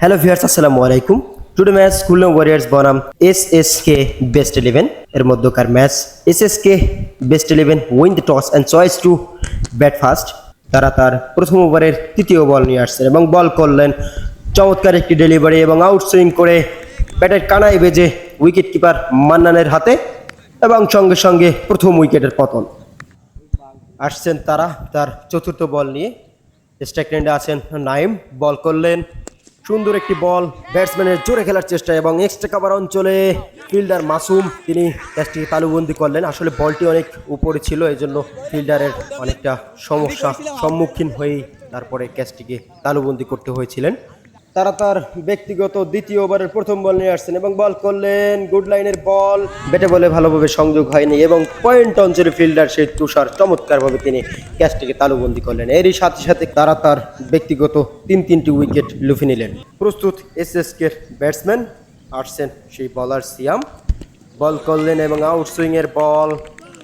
Hello viewers আসসালামু আলাইকুম today match Khulna warriors বনাম S S K best eleven এর মধ্যকার match S S K best eleven win the toss and choice to bat first তারা তার প্রথম ওভারের তৃতীয় বল নিয়ে আসছেন এবং বল করলেন চমৎকার একটি ডেলিভারি এবং আউটসুইং করে ব্যাটের কানায় বেজে উইকেট কিপার মান্নানের হাতে এবং সঙ্গে সঙ্গে প্রথম উইকেটের পতন। আসছেন তারা তার চতুর্থ বল নিয়ে। স্ট্রাইক আছেন নাইম। বল করলেন সুন্দর একটি বল ব্যাটসম্যানের জোরে খেলার চেষ্টা এবং এক্সট্রা কাভার অঞ্চলে ফিল্ডার মাসুম, তিনি ক্যাচটিকে তালুবন্দি করলেন। আসলে বলটি অনেক উপরে ছিল এই জন্য ফিল্ডারের অনেকটা সমস্যা সম্মুখীন হয়েই তারপরে ক্যাচটিকে তালুবন্দি করতে হয়েছিলেন। তারা তার ব্যক্তিগত দ্বিতীয় ওভারের প্রথম বল নিয়ে আসছেন এবং বল করলেন গুড লাইনের বল। ব্যাটে বলে ভালোভাবে সংযোগ হয়নি এবং পয়েন্ট অঞ্চলে ফিল্ডার সেই তুষার চমৎকারভাবে তিনি ক্যাচটিকে তালুবন্দি করলেন। এরই সাথে সাথে তারা তার ব্যক্তিগত তিন তিনটি উইকেট লুফে নিলেন। প্রস্তুত এস এস কের ব্যাটসম্যান আসছেন সেই বলার সিয়াম। বল করলেন এবং আউট সুইংয়ের বল।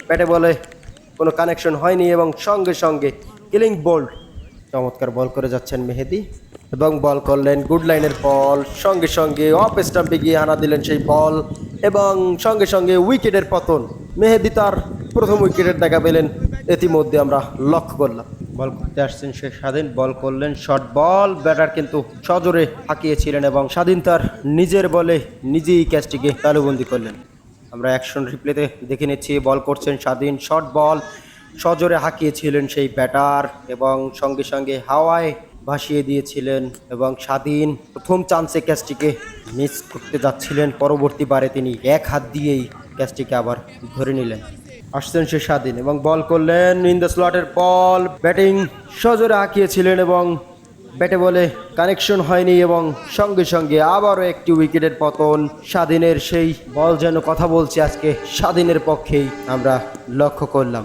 ব্যাটে বলে কোনো কানেকশন হয়নি এবং সঙ্গে সঙ্গে কিলিং বোল্ড চমৎকার বল করে যাচ্ছেন মেহেদি এবং বল করলেন গুড লাইনের বল। সঙ্গে সঙ্গে অফ স্টাম্পে গিয়ে আনা দিলেন সেই বল এবং সঙ্গে সঙ্গে উইকেটের পতন। মেহেদি তার প্রথম উইকেটের দেখা পেলেন। ইতিমধ্যে আমরা লক্ষ্য করলাম। বল করতে আসছেন সে স্বাধীন, বল করলেন শর্ট বল। ব্যাটার কিন্তু সজোরে হাঁকিয়েছিলেন এবং স্বাধীন তার নিজের বলে নিজেই ক্যাচটিকে তালুবন্দি করলেন। আমরা অ্যাকশন রিপ্লেতে দেখে নিচ্ছি, বল করছেন স্বাধীন, শর্ট বল। সজোরে হাঁকিয়েছিলেন সেই ব্যাটার এবং সঙ্গে সঙ্গে হাওয়ায় ভাসিয়ে দিয়েছিলেন এবং স্বাধীন প্রথম চান্সে ক্যাচটিকে মিস করতে যাচ্ছিলেন। পরবর্তীবারে তিনি এক হাত দিয়েই ক্যাচটিকে আবার ধরে নিলেন। আসছেন সে স্বাধীন এবং বল করলেন ইন দ্য স্লটের বল ব্যাটিং সজোরে হাঁকিয়েছিলেন এবং ব্যাটে বলে কানেকশন হয়নি এবং সঙ্গে সঙ্গে আবারও একটি উইকেটের পতন। স্বাধীনের সেই বল যেন কথা বলছে আজকে, স্বাধীনের পক্ষেই আমরা লক্ষ্য করলাম।